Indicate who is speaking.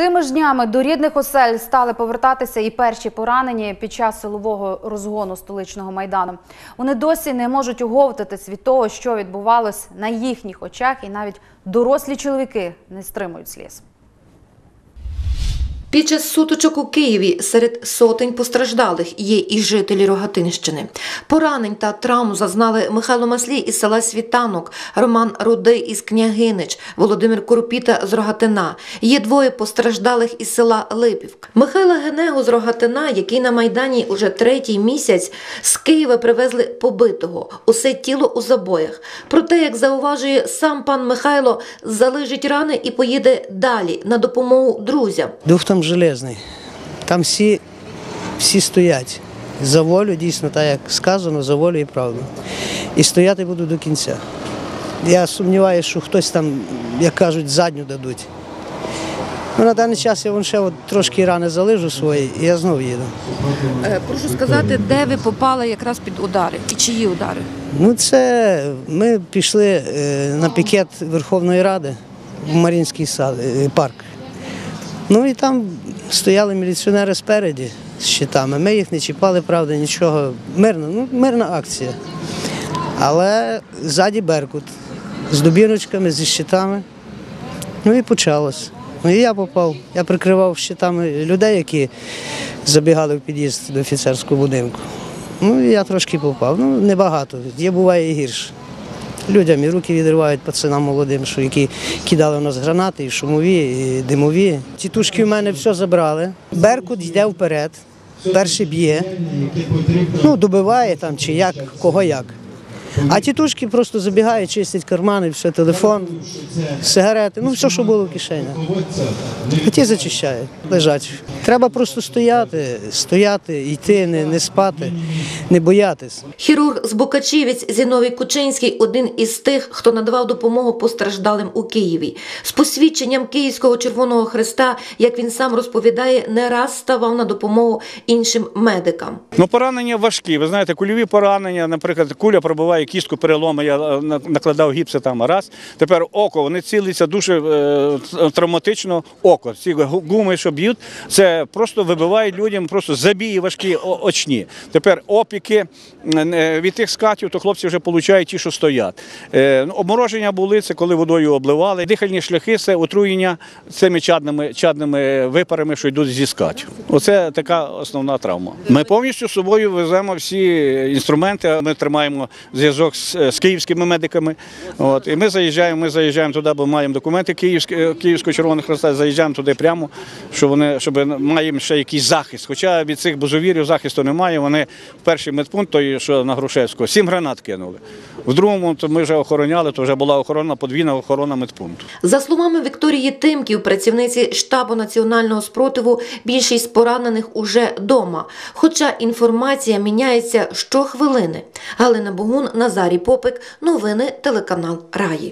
Speaker 1: Тими ж днями до рідних осель стали повертатися і перші поранені під час силового розгону столичного майдану. Вони досі не можуть уговтатись від того, що відбувалось на їхніх очах, і навіть дорослі чоловіки не стримують сліз.
Speaker 2: Під час сутичок у Києві серед сотень постраждалих є і жителі Рогатинщини. Поранень та травм зазнали Михайло Маслій із села Світанок, Роман Рудий із Княгинич, Володимир Курпіта з Рогатина. Є двоє постраждалих із села Липівка. Михайла Генего з Рогатина, який на Майдані уже третій місяць, з Києва привезли побитого, усе тіло у забоях. Проте, як зауважує сам пан Михайло, залежить рани і поїде далі на допомогу друзям.
Speaker 3: Дух там железний. Там всі, всі стоять за волю, дійсно, так як сказано, за волю і правду. І стояти буду до кінця. Я сумніваюся, що хтось там, як кажуть, задню дадуть. Ну, на даний час я вон ще от трошки рани залижу свої, і я знову їду.
Speaker 4: Е, Прошу сказати, де ви попали якраз під удари і чиї удари?
Speaker 3: Ну, це ми пішли е, на пікет Верховної Ради в Марінський сад, е, парк. Ну і там стояли міліціонери спереді з щитами. Ми їх не чіпали, правда, нічого. Мирна, ну, мирна акція. Але ззаді Беркут з дубіночками, зі щитами. Ну і почалось. Ну і я попав. Я прикривав щитами людей, які забігали в під'їзд до офіцерського будинку. Ну, і я трошки попав. Ну, небагато. Є буває і гірше. Людям і руки відривають пацанам молодим, що які кидали у нас гранати, і шумові, і димові. Ці тушки в мене все забрали. Беркут йде вперед, перший б'є, ну, добиває там чи як, кого як. А тітушки просто забігають, чистять кармани, все, телефон, сигарети, ну все, що було в кишені. А ті зачищають, лежать. Треба просто стояти, стояти, йти, не, не спати, не боятись.
Speaker 2: Хірург з Букачівець Зіновій Кучинський один із тих, хто надавав допомогу постраждалим у Києві. З посвідченням Київського Червоного Христа, як він сам розповідає, не раз ставав на допомогу іншим медикам.
Speaker 5: Ну, поранення важкі. Ви знаєте, кульові поранення, наприклад, куля пробиває кістку, переломи, я е, накладав гіпси там раз. Тепер око, вони цілиться дуже е, травматично око. Ці гуми, що б'ють, це просто вибивають людям просто забії важкі очні. Тепер опіки е, від тих скатів, то хлопці вже получають ті, що стоять. Ну, Обмороження були, це коли водою обливали. Дихальні шляхи це отруєння цими чадними, чадними випарами, що йдуть зі скатів. Оце така основна травма. Ми повністю з собою веземо всі інструменти. Ми тримаємо зв'язок з, з київськими медиками. От, і ми заїжджаємо, ми заїжджаємо туди, бо маємо документи Київського, Київського Червоного Хреста, заїжджаємо туди прямо, щоб вони, щоб маємо ще якийсь захист. Хоча від цих бузовірів захисту немає. Вони в перший медпункт, той, що на Грушевського, сім гранат кинули. В другому то ми вже охороняли, то вже була охорона, подвійна охорона медпункту.
Speaker 2: За словами Вікторії Тимків, працівниці штабу національного спротиву, більшість поранених уже дома. Хоча інформація міняється щохвилини. Галина Богун, Назарій Попик, новини телеканал Раї.